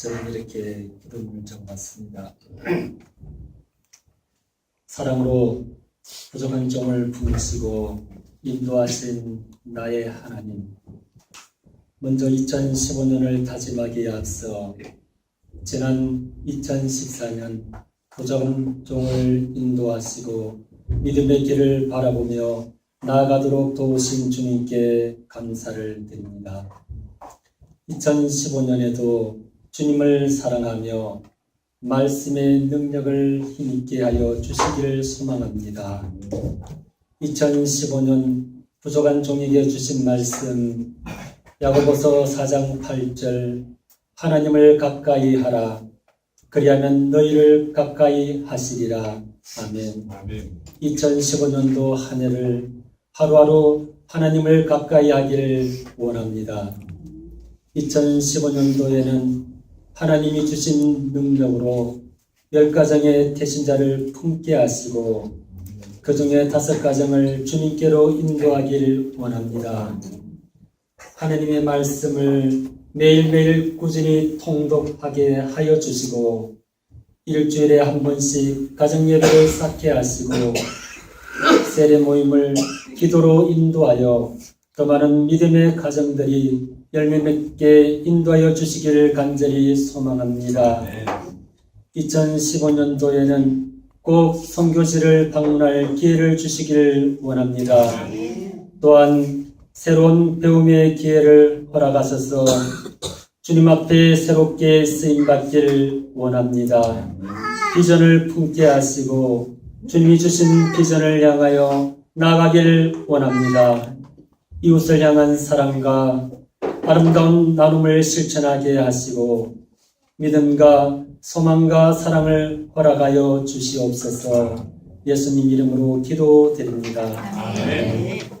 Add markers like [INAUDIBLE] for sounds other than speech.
저는 이렇게 기도문을 적어봤습니다. [CLEARS THROAT] 사랑으로 부족한 종을 품으시고 인도하신 나의 하나님. 먼저 2015년을 다짐하기에 앞서 지난 2014년 부족한 종을 인도하시고 믿음의 길을 바라보며 나아가도록 도우신 주님께 감사를 드립니다. 2015년에도 주님을 사랑하며 말씀의 능력을 힘있게 하여 주시기를 소망합니다. 2015년 부족한 종에게 주신 말씀 야고보서 4장 8절 하나님을 가까이 하라 그리하면 너희를 가까이 하시리라 아멘. 아멘. 2015년도 한 해를 하루하루 하나님을 가까이 하기를 원합니다. 2015년도에는 하나님이 주신 능력으로 열 가정의 태신자를 품게 하시고 그 중에 다섯 가정을 주님께로 인도하기를 원합니다. 하나님의 말씀을 매일매일 꾸준히 통독하게 하여 주시고 일주일에 한 번씩 가정 예배를 쌓게 하시고 세례 모임을 기도로 인도하여 더 많은 믿음의 가정들이 열매 맺게 인도하여 주시기를 간절히 소망합니다. 네. 2015년도에는 꼭 선교지를 방문할 기회를 주시기를 원합니다. 또한 새로운 배움의 기회를 허락하셔서 주님 앞에 새롭게 쓰임 받기를 원합니다. 비전을 품게 하시고 주님이 주신 비전을 향하여 나아가기를 원합니다. 이웃을 향한 사랑과 아름다운 나눔을 실천하게 하시고 믿음과 소망과 사랑을 허락하여 주시옵소서 예수님 이름으로 기도드립니다. 아멘.